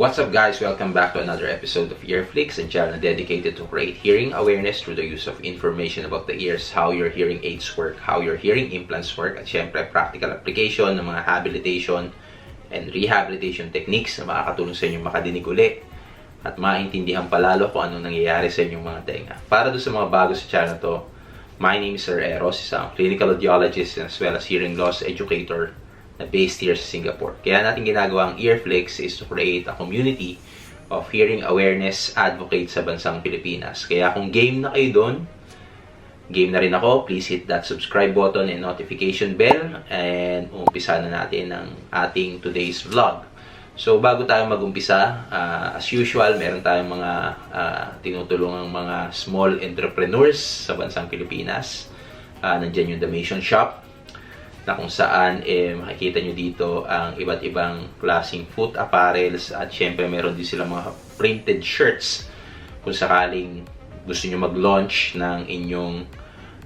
What's up guys? Welcome back to another episode of Earflix, a channel dedicated to create hearing awareness through the use of information about the ears, how your hearing aids work, how your hearing implants work, at syempre practical application ng mga habilitation and rehabilitation techniques na makakatulong sa inyo makadinig uli at maintindihan palalo kung anong nangyayari sa inyong mga tenga. Para doon sa mga bago sa channel to, my name is Sir Eros, isang clinical audiologist as well as hearing loss educator na based here sa Singapore. Kaya natin ginagawa ang Earflix is to create a community of hearing awareness advocates sa bansang Pilipinas. Kaya kung game na kayo doon, game na rin ako, please hit that subscribe button and notification bell and umpisa na natin ang ating today's vlog. So bago tayo mag-umpisa, uh, as usual, meron tayong mga uh, tinutulungang mga small entrepreneurs sa bansang Pilipinas. Uh, nandyan yung The Mason Shop, na kung saan eh, makikita nyo dito ang iba't ibang klaseng foot apparels at syempre meron din sila mga printed shirts kung sakaling gusto nyo mag-launch ng inyong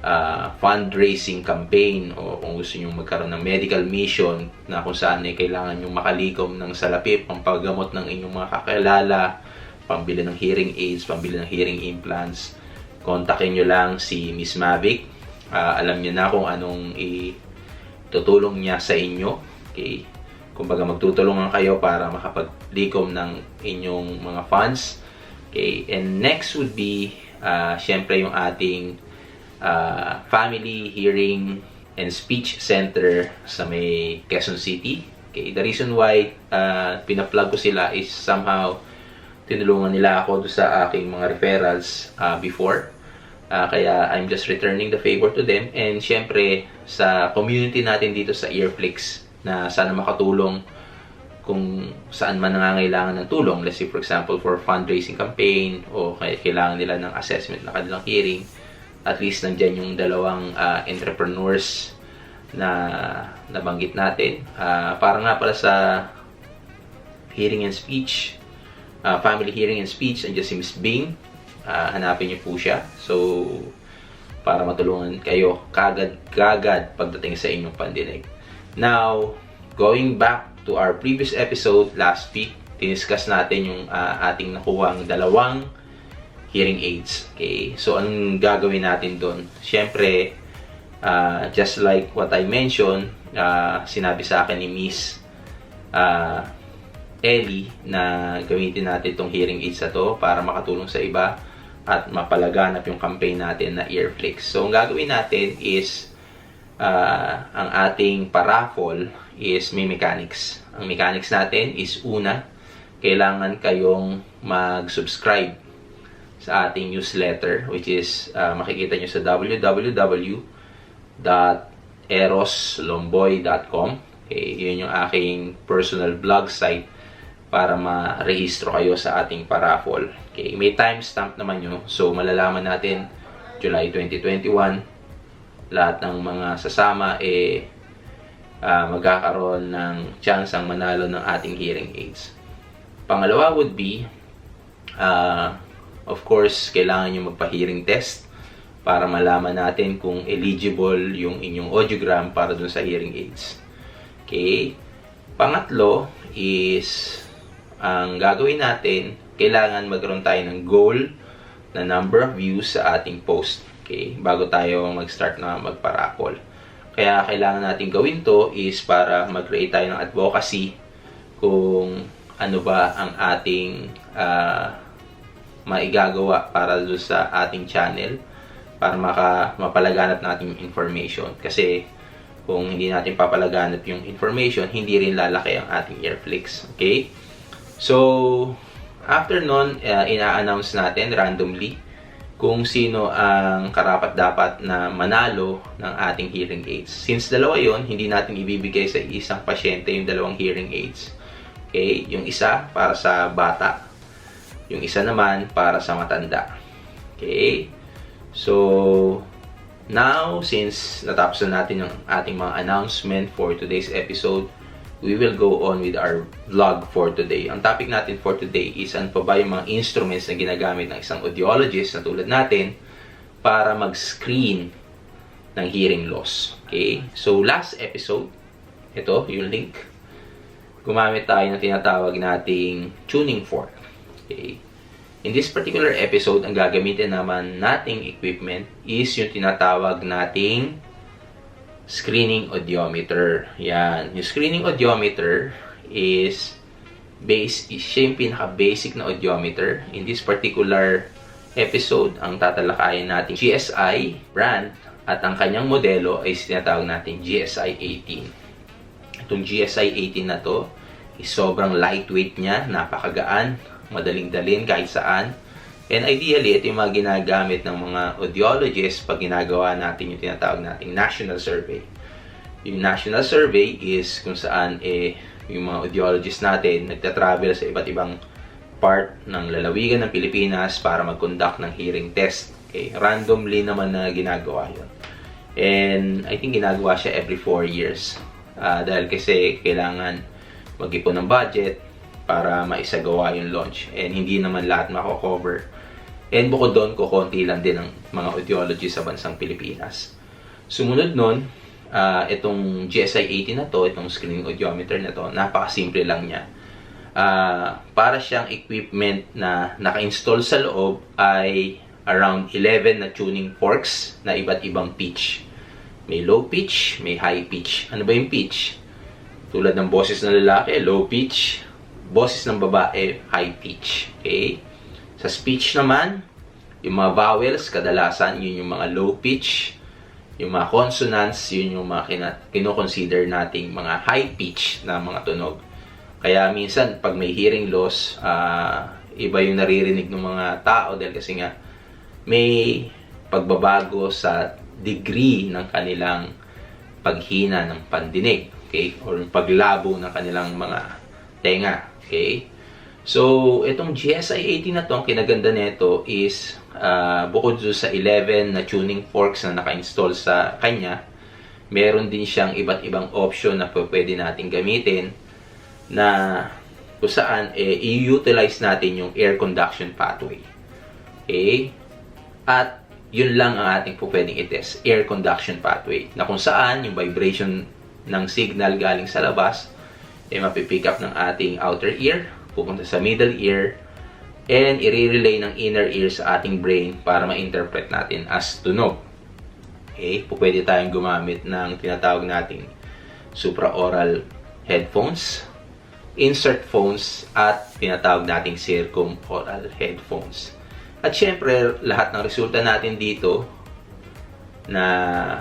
uh, fundraising campaign o kung gusto nyo magkaroon ng medical mission na kung saan eh, kailangan nyo makalikom ng salapi, pampagamot ng inyong mga kakilala, pambili ng hearing aids, pambili ng hearing implants, kontakin nyo lang si Miss Mavic. Uh, alam niyo na kung anong i- tutulong niya sa inyo. Okay? Kumbaga magtutulungan kayo para makapaglikom ng inyong mga funds. Okay? And next would be, uh, syempre yung ating uh, Family Hearing and Speech Center sa may Quezon City. Okay? The reason why uh, pinaplug ko sila is somehow tinulungan nila ako sa aking mga referrals uh, before. Uh, kaya I'm just returning the favor to them. And syempre, sa community natin dito sa Earflix na sana makatulong kung saan man nangangailangan ng tulong. Let's say, for example, for fundraising campaign o kailangan nila ng assessment ng kanilang hearing. At least nandyan yung dalawang uh, entrepreneurs na nabanggit natin. Uh, para nga pala sa hearing and speech, uh, family hearing and speech, andyan si Miss Bing uh, hanapin niyo po siya. So, para matulungan kayo kagad-kagad pagdating sa inyong pandinig. Now, going back to our previous episode last week, tiniskas natin yung uh, ating nakuwang dalawang hearing aids. Okay? So, anong gagawin natin doon? Siyempre, uh, just like what I mentioned, uh, sinabi sa akin ni Miss uh, Ellie na gamitin natin itong hearing aids na to para makatulong sa iba at mapalaganap yung campaign natin na Earflix. So, ang gagawin natin is uh, ang ating paraffol is may mechanics. Ang mechanics natin is una, kailangan kayong mag-subscribe sa ating newsletter which is uh, makikita nyo sa www.eroslomboy.com Okay, yun yung aking personal blog site para ma-rehistro kayo sa ating paraffol. Okay, may timestamp naman yun. So, malalaman natin July 2021 lahat ng mga sasama eh uh, magkakaroon ng chance ang manalo ng ating hearing aids. Pangalawa would be uh, of course, kailangan nyo magpa-hearing test para malaman natin kung eligible yung inyong audiogram para dun sa hearing aids. Okay? Pangatlo is ang gagawin natin, kailangan magkaroon tayo ng goal na number of views sa ating post. Okay? Bago tayo mag-start na magparakol. Kaya kailangan natin gawin to is para mag-create tayo ng advocacy kung ano ba ang ating uh, maigagawa para doon sa ating channel para maka, mapalaganap natin yung information. Kasi kung hindi natin papalaganap yung information, hindi rin lalaki ang ating Airflix. Okay? So, after nun, uh, ina-announce natin randomly kung sino ang karapat-dapat na manalo ng ating hearing aids. Since dalawa yon hindi natin ibibigay sa isang pasyente yung dalawang hearing aids. Okay? Yung isa para sa bata. Yung isa naman para sa matanda. Okay? So, now, since natapos na natin yung ating mga announcement for today's episode, we will go on with our vlog for today. Ang topic natin for today is ano pa ba yung mga instruments na ginagamit ng isang audiologist na tulad natin para mag-screen ng hearing loss. Okay? So, last episode, ito, yung link. gumamit tayo ng tinatawag nating tuning fork. Okay. In this particular episode, ang gagamitin naman nating equipment is yung tinatawag nating screening audiometer. Yan. Yung screening audiometer is base is siya yung pinaka-basic na audiometer. In this particular episode, ang tatalakayin natin GSI brand at ang kanyang modelo ay tinatawag natin GSI 18. Itong GSI 18 na to is sobrang lightweight niya, napakagaan, madaling dalhin kahit saan. And ideally, ito yung mga ginagamit ng mga audiologists pag ginagawa natin yung tinatawag nating national survey. Yung national survey is kung saan eh, yung mga audiologists natin nagta-travel sa iba't ibang part ng lalawigan ng Pilipinas para mag-conduct ng hearing test. Okay? Randomly naman na ginagawa yun. And I think ginagawa siya every 4 years. Uh, dahil kasi kailangan mag-ipon ng budget para maisagawa yung launch. And hindi naman lahat mako-cover. And bukod doon, kukunti lang din ang mga audiology sa bansang Pilipinas. Sumunod nun, uh, itong GSI 80 na to, itong screening audiometer na to, napakasimple lang niya. Uh, para siyang equipment na naka-install sa loob ay around 11 na tuning forks na iba't ibang pitch. May low pitch, may high pitch. Ano ba yung pitch? Tulad ng boses ng lalaki, low pitch. Boses ng babae, high pitch. Okay? Sa speech naman, yung mga vowels, kadalasan yun yung mga low pitch. Yung mga consonants, yun yung mga kina- kinoconsider nating mga high pitch na mga tunog. Kaya minsan, pag may hearing loss, uh, iba yung naririnig ng mga tao dahil kasi nga may pagbabago sa degree ng kanilang paghina ng pandinig okay? Or paglabo ng kanilang mga tenga, okay? So, itong GSI 80 na to, ang kinaganda nito is uh, bukod sa 11 na tuning forks na naka-install sa kanya, meron din siyang iba't ibang option na pwede natin gamitin na kung saan eh, i-utilize natin yung air conduction pathway. Okay? At yun lang ang ating po pwedeng i-test, air conduction pathway, na kung saan yung vibration ng signal galing sa labas ay mapipick up ng ating outer ear, pupunta sa middle ear, and i-relay ng inner ear sa ating brain para ma-interpret natin as tunog. Okay? Pwede tayong gumamit ng tinatawag nating supraoral headphones, insert phones, at tinatawag nating circumoral headphones. At syempre, lahat ng resulta natin dito na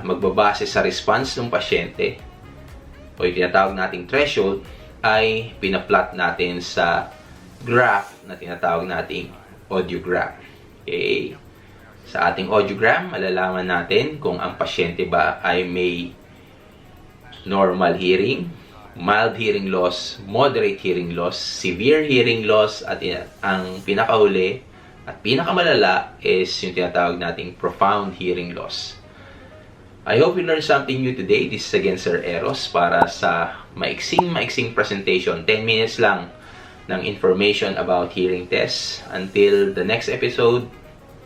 magbabase sa response ng pasyente o yung tinatawag nating threshold ay pinaplot natin sa graph na tinatawag nating audiogram. Okay? Sa ating audiogram, malalaman natin kung ang pasyente ba ay may normal hearing, mild hearing loss, moderate hearing loss, severe hearing loss, at ang pinakahuli at pinakamalala is yung tinatawag nating profound hearing loss. I hope you learned something new today. This is again Sir Eros para sa maiksing-maiksing presentation. 10 minutes lang ng information about hearing tests. Until the next episode,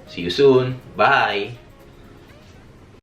see you soon. Bye!